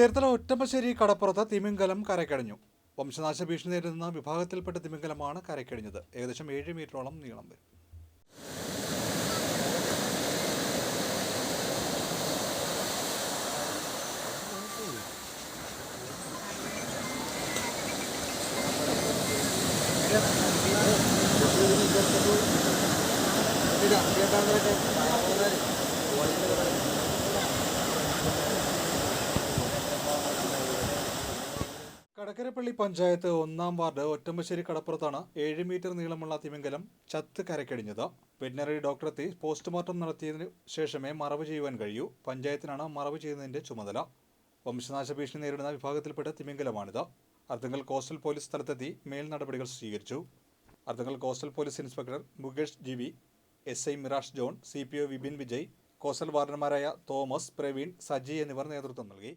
ചേർത്തല ഒറ്റമ്പശ്ശേരി കടപ്പുറത്ത് തിമിംഗലം കരക്കടിഞ്ഞു വംശനാശ ഭീഷണി നേരിടുന്ന വിഭാഗത്തിൽപ്പെട്ട തിമിംഗലമാണ് കരക്കടിഞ്ഞത് ഏകദേശം ഏഴ് മീറ്ററോളം നീളം വരും കടക്കരപ്പള്ളി പഞ്ചായത്ത് ഒന്നാം വാർഡ് ഒറ്റമ്പശ്ശേരി കടപ്പുറത്താണ് ഏഴ് മീറ്റർ നീളമുള്ള തിമിംഗലം ചത്ത് കരക്കടിഞ്ഞത്. വെറ്റിനറി ഡോക്ടറെത്തി പോസ്റ്റ്മോർട്ടം നടത്തിയതിനു ശേഷമേ മറവ് ചെയ്യുവാൻ കഴിയൂ. പഞ്ചായത്തിനാണ് മറവ് ചെയ്യുന്നതിന്റെ ചുമതല. വംശനാശ ഭീഷണി നേരിടുന്ന വിഭാഗത്തിൽപ്പെട്ട തിമിംഗലമാണിത്. അർദ്ധങ്കൽ കോസ്റ്റൽ പോലീസ് സ്ഥലത്തെത്തി മേൽ നടപടികൾ സ്വീകരിച്ചു. Arthunkal coastal police inspector Mukesh G V S I Mirash John C P O Vipin Vijay coastal വാർഡന്മാരായ Thomas Praveen Saji എന്നിവർ നേതൃത്വം നൽകി.